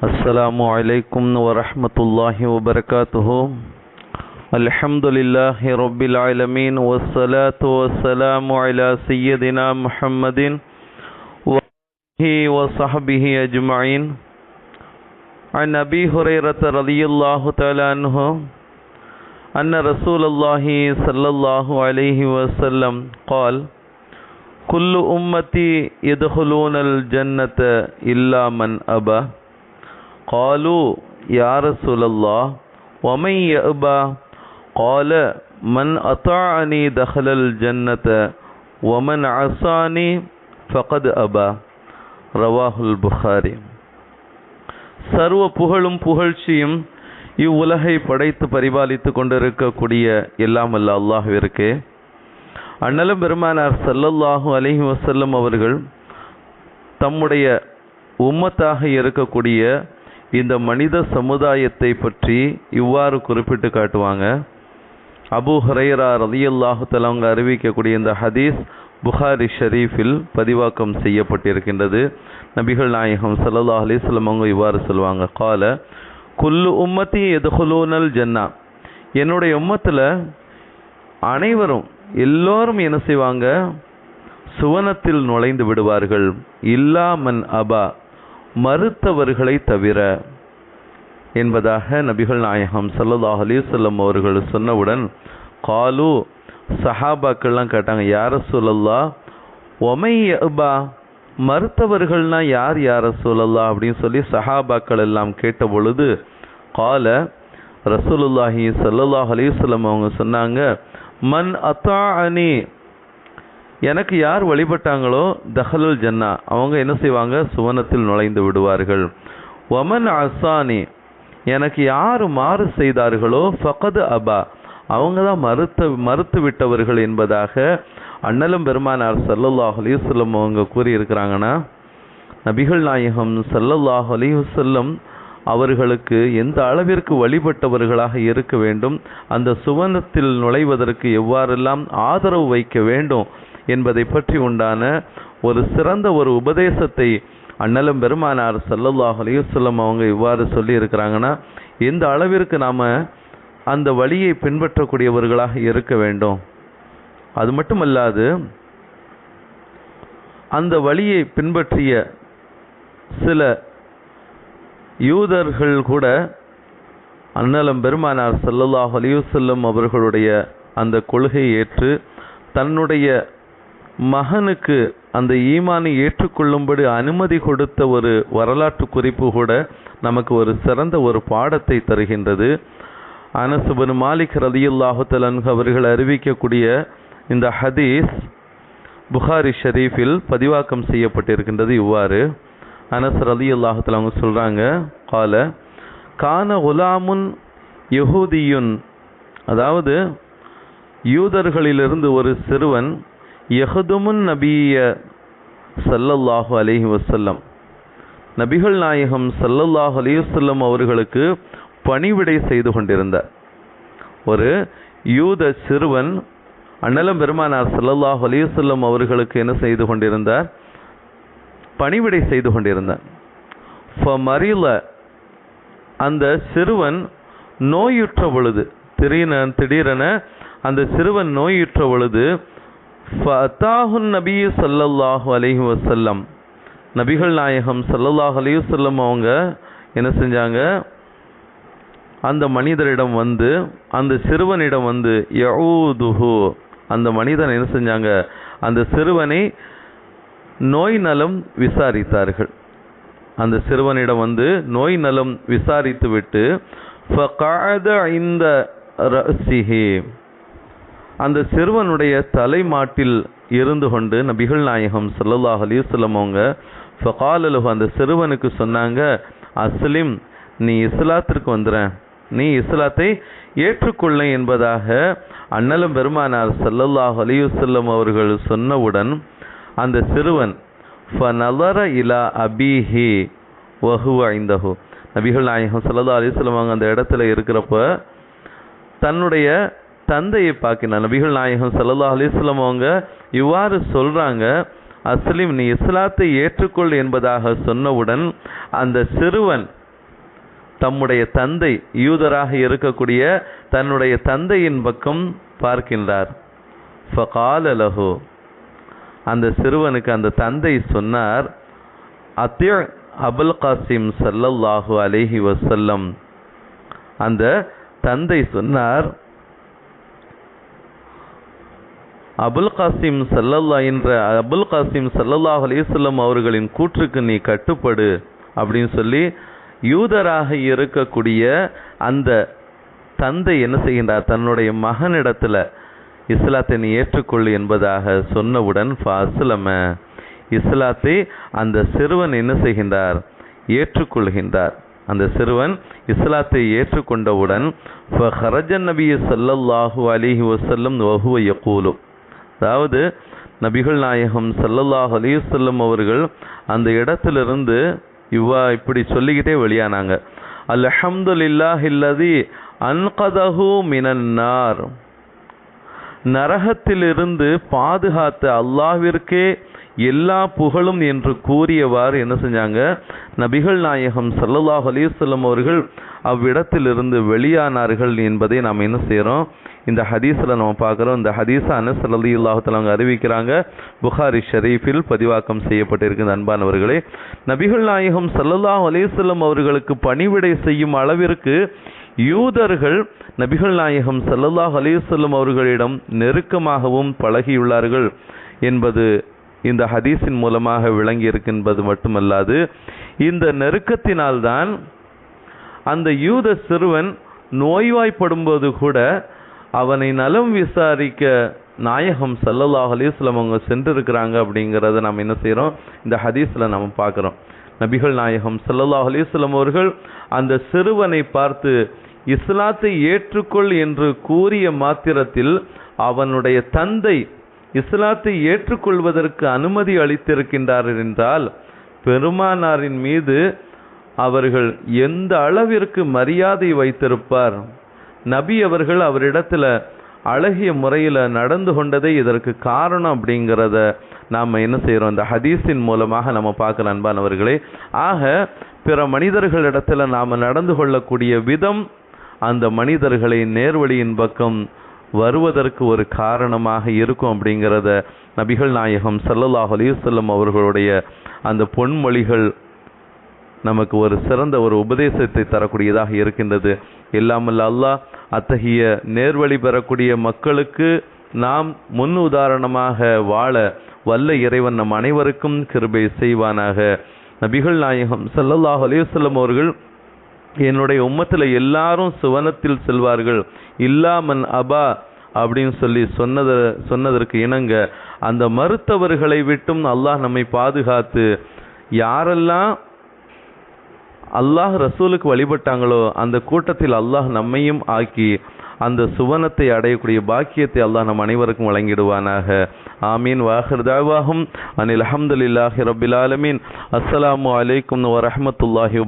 السلام عليكم ورحمة الله وبركاته. الحمد لله رب العالمين والصلاة والسلام على سيدنا محمد وصحبه أجمعين. عن أبي هريرة رضي الله تعالى عنه أن رسول الله صلى الله عليه وسلم قال كل أمتي يدخلون الجنة إلا من أبى. قالوا يا رسول الله ومن يأبى قال من أطاعني دخل الجنة ومن عصاني فقد أبى رواه البخاري சர்வ புகழும் புகழ்ச்சியும் இவ்வுலகை படைத்து பரிபாலித்து கொண்டிருக்கக்கூடிய எல்லாம் அல்ல அல்லாஹ்விற்கு அண்ணலும் பெருமானார் ஸல்லல்லாஹு அலைஹி வஸல்லம் அவர்கள் தம்முடைய உம்மத்தாக இருக்கக்கூடிய இந்த மனித சமுதாயத்தை பற்றி இவ்வாறு குறிப்பிட்டு காட்டுவாங்க. அபூ ஹுரைரா ரலியல்லாஹு தலவங்க அவங்க அறிவிக்கக்கூடிய இந்த ஹதீஸ் புகாரி ஷரீஃபில் பதிவாக்கம் செய்யப்பட்டிருக்கின்றது. நபிகள் நாயகம் ஸல்லல்லாஹு அலிஸ்லம் அவங்க இவ்வாறு சொல்லுவாங்க. கால குல்லு உம்மத்தி எதுகுலூனல் ஜன்னா. என்னுடைய உம்மத்தில் அனைவரும் எல்லோரும் என்ன செய்வாங்க? சுவனத்தில் நுழைந்து விடுவார்கள். இல்லாமன் அபா. மறுத்தவர்களை தவிர என்பதாக நபிகள் நாயகம் ஸல்லல்லாஹு அலிசல்லம் அவர்கள் சொன்னவுடன் காலு சஹாபாக்கள்லாம் கேட்டாங்க யார சொல்லல்லா ஒமை அபா மறுத்தவர்கள்னா யார் யார சொல்லல்லா அப்படின்னு சொல்லி சஹாபாக்கள் எல்லாம் கேட்ட பொழுது கால ரசூலுல்லாஹி ஸல்லல்லாஹு அலிசல்லம் அவங்க சொன்னாங்க மன் அத்தா அனி எனக்கு யார் வழிபட்டாங்களோ தஹலுல் ஜன்னா அவங்க என்ன செய்வாங்க? சுவனத்தில் நுழைந்து விடுவார்கள். ஒமன் அசானி எனக்கு யார் மாறு செய்தார்களோ? ஃபகது அபா அவங்க தான் மறுத்த மறுத்து விட்டவர்கள் என்பதாக அண்ணலும் பெருமானார் சல்லல்லாஹ் அலிவசல்லம் அவங்க கூறியிருக்கிறாங்கன்னா நபிகள் நாயகம் சல்லல்லாஹ் அலிவசல்லம் அவர்களுக்கு எந்த அளவிற்கு வழிபட்டவர்களாக இருக்க வேண்டும்? அந்த சுவனத்தில் நுழைவதற்கு எவ்வாறெல்லாம் ஆதரவு வைக்க வேண்டும்? என்பதை பற்றி உண்டான ஒரு சிறந்த ஒரு உபதேசத்தை அண்ணலும் பெருமானார் சல்லல்லாஹ் அலையுசல்லம் அவங்க இவ்வாறு சொல்லி இருக்கிறாங்கன்னா எந்த அளவிற்கு நாம் அந்த வழியை பின்பற்றக்கூடியவர்களாக இருக்க வேண்டும்? அது மட்டுமல்லாது அந்த வழியை பின்பற்றிய சில யூதர்கள் கூட அன்னலம் பெருமானார் சல்லல்லாஹ் அலிவசல்லம் அவர்களுடைய அந்த கொள்கையை ஏற்று தன்னுடைய மகனுக்கு அந்த ஈமானை ஏற்றுக்கொள்ளும்படி அனுமதி கொடுத்த ஒரு வரலாற்று குறிப்பு கூட நமக்கு ஒரு சிறந்த ஒரு பாடத்தை தருகின்றது. அனசுபன் மாலிக் ரதியுல்லாஹு தலன்கு அவர்கள் அறிவிக்கக்கூடிய இந்த ஹதீஸ் புகாரி ஷரீஃபில் பதிவாக்கம் செய்யப்பட்டிருக்கின்றது இவ்வாறு. அனஸ் ரதி அல்லாஹத்தில் அவங்க சொல்கிறாங்க கால கான குலாமுன் யஹூதியுன் அதாவது யூதர்களிலிருந்து ஒரு சிறுவன் யஹதுமுன் நபிய சல்லல்லாஹு அலஹி வசல்லம் நபிகள் நாயகம் சல்லல்லாஹு அலி வல்லம் அவர்களுக்கு பணிவிடை செய்து கொண்டிருந்தார். ஒரு யூத சிறுவன் அண்ணலம் பெருமானார் சல்லல்லாஹு அலி வல்லம் அவர்களுக்கு என்ன செய்து கொண்டிருந்தார்? பணிவிடை செய்து கொண்டிருந்தார். மறியல அந்த சிறுவன் நோயுற்ற பொழுது திடீரென திடீரென அந்த சிறுவன் நோயுற்ற பொழுது ஃபத்தாஹுன் நபி சல்லல்லாஹு அலைஹி வசல்லம் நபிகள் நாயகம் சல்லல்லாஹ் அலி வசல்லம் அவங்க என்ன செஞ்சாங்க? அந்த மனிதரிடம் வந்து அந்த சிறுவனிடம் வந்து யஊதுஹு அந்த மனிதன் என்ன செஞ்சாங்க? அந்த சிறுவனை நோய் நலம் விசாரித்தார்கள். அந்த சிறுவனிடம் வந்து நோய் நலம் விசாரித்து விட்டு இந்த ரசிஹி அந்த சிறுவனுடைய தலைமாட்டில் இருந்து கொண்டு நபிகள் நாயகம் சல்லல்லாஹ் அலிவசல்லம் அவங்க ஃபகாலலுஹு அந்த சிறுவனுக்கு சொன்னாங்க அஸ்லிம் நீ இஸ்லாத்திற்கு வந்துடுறேன் நீ இஸ்லாத்தை ஏற்றுக்கொள்ள என்பதாக அண்ணலும் பெருமானார் சல்லல்லாஹ் அலிவசல்லம் அவர்கள் சொன்னவுடன் அந்த சிறுவன் ஃபநலர இலா அபிஹி வஹு ஐந்தஹு நபிகள் நாயகம் சல்லல்லா அலிஸ்லம் அவங்க அந்த இடத்துல இருக்கிறப்ப தன்னுடைய தந்தையை பார்க்கினான். நபிகள் நாயகம் சல்லல்லா அலிஸ்லம் அவங்க இவ்வாறு சொல்கிறாங்க அஸ்லீம் நீ இஸ்லாத்தை ஏற்றுக்கொள் என்பதாக சொன்னவுடன் அந்த சிறுவன் தம்முடைய தந்தை யூதராக இருக்கக்கூடிய தன்னுடைய தந்தையின் பக்கம் பார்க்கின்றார். ஃபகாலலஹு அந்த சிறுவனுக்கு அந்த தந்தை சொன்னார் அத்திய அபுல் காசிம் சல்லல்லாஹு அலேஹி வசல்லம் அந்த தந்தை சொன்னார் அபுல் காசிம் சல்லல்லா என்ற அபுல் காசிம் சல்லல்லாஹ் அலைஹிஸ்ஸல்லம் அவர்களின் கூற்றுக்கு நீ கட்டுப்படு அப்படின்னு சொல்லி யூதராக இருக்கக்கூடிய அந்த தந்தை என்ன செய்கின்றார்? தன்னுடைய மகனிடத்தில் இஸ்லாத்தை நீ ஏற்றுக்கொள்ளு என்பதாக சொன்னவுடன் ஃபாசிலம இஸ்லாத்தை அந்த சிறுவன் என்ன செய்கின்றார்? ஏற்றுக்கொள்கின்றார். அந்த சிறுவன் இஸ்லாத்தை ஏற்றுக்கொண்டவுடன் ஃபஹரஜன் நபியை ஸல்லல்லாஹு அலிஹி வசல்லம் வஹுவ யகூலு. அதாவது நபிகள் நாயகம் சல்லல்லாஹ் அலிசல்லம் அவர்கள் அந்த இடத்திலிருந்து இவ்வா இப்படி சொல்லிக்கிட்டே வெளியானாங்க. அல்ஹம்துல்லாஹில்லதி அன்கதஹு மினன்னார் நரகத்திலிருந்து பாதுகாத்த அல்லாஹ்விற்கே எல்லா புகழும் என்று கூறியவாறு என்ன செஞ்சாங்க? நபிகள் நாயகம் சல்லல்லாஹ் அலிசல்லம் அவர்கள் அவ்விடத்திலிருந்து வெளியானார்கள் என்பதை நாம் என்ன செய்கிறோம் இந்த ஹதீஸில் நம்ம பார்க்குறோம். இந்த ஹதீஸான அனஸ் இல்லாஹத்தில் அவங்க அறிவிக்கிறாங்க. புகாரி ஷரீஃபில் பதிவாக்கம் செய்யப்பட்டிருக்கிற அன்பானவர்களே நபிகள் நாயகம் சல்லல்லாஹ் அலிசல்லம் அவர்களுக்கு பணிவிடை செய்யும் அளவிற்கு யூதர்கள் நபிகள் நாயகம் சல்லல்லாஹ் அலிசல்லம் அவர்களிடம் நெருக்கமாகவும் பழகியுள்ளார்கள் என்பது இந்த ஹதீஸின் மூலமாக விளங்கி இருக்கின்றது மட்டுமல்லாது இந்த நெருக்கத்தினால்தான் அந்த யூத சிறுவன் நோய்வாய்ப்படும்போது கூட அவனை நலம் விசாரிக்க நாயகம் சல்லல்லாஹ் அலிஸ்லம் அவங்க சென்றிருக்கிறாங்க அப்படிங்கிறத நம்ம என்ன செய்கிறோம் இந்த ஹதீஸில் நம்ம பார்க்குறோம். நபிகள் நாயகம் சல்லல்லாஹ் அலிஸ்லம் அவர்கள் அந்த சிறுவனை பார்த்து இஸ்லாத்தை ஏற்றுக்கொள் என்று கூறிய மாத்திரத்தில் அவனுடைய தந்தை இஸ்லாத்தை ஏற்றுக்கொள்வதற்கு அனுமதி அளித்திருக்கின்றார்கள் என்றால் பெருமானாரின் மீது அவர்கள் எந்த அளவிற்கு மரியாதை வைத்திருப்பார்? நபி அவர்கள் அவரிடத்தில் அழகிய முறையில் நடந்து கொண்டதே இதற்கு காரணம் அப்படிங்கிறத நாம் என்ன செய்கிறோம் இந்த ஹதீஸின் மூலமாக நம்ம பார்க்கலாம் அன்பானவர்களே ஆக பிற மனிதர்களிடத்தில் நாம் நடந்து கொள்ளக்கூடிய விதம் அந்த மனிதர்களை நேர்வழியின் பக்கம் வருவதற்கு ஒரு காரணமாக இருக்கும் அப்படிங்கிறத நபிகள் நாயகம் சல்லல்லாஹ் அலைஹி அவர்களுடைய அந்த பொன்மொழிகள் நமக்கு ஒரு சிறந்த ஒரு உபதேசத்தை தரக்கூடியதாக இருக்கின்றது. இல்லாமல் அல்லாஹ் அத்தகைய நேர்வழி பெறக்கூடிய மக்களுக்கு நாம் முன் உதாரணமாக வாழ வல்ல இறைவன் நம் அனைவருக்கும் கிருபை செய்வானாக. நபிகள் நாயகம் சல்லல்லாஹ் அலிவசல்லம் அவர்கள் என்னுடைய உம்மத்தில் எல்லாரும் சுவனத்தில் செல்வார்கள். இல்லாமன் அபா அப்படின்னு சொல்லி சொன்னத சொன்னதற்கு இணங்க அந்த மறுத்தவர்களை விட்டும் அல்லாஹ் நம்மை பாதுகாத்து யாரெல்லாம் அல்லாஹ் ரசூலுக்கு வழிபட்டாங்களோ அந்த கூட்டத்தில் அல்லாஹ் நம்மையும் ஆக்கி அந்த சுவனத்தை அடையக்கூடிய பாக்கியத்தை அல்லாஹ் நம் அனைவருக்கும் வழங்கிடுவானாக. ஆமீன். வாஹர்தாவாகும் அனில் அஹமதுல்லாஹி ரபில் ஆலமீன். அஸ்ஸலாமு அலைக்கும் வரஹமத்துல்லாஹி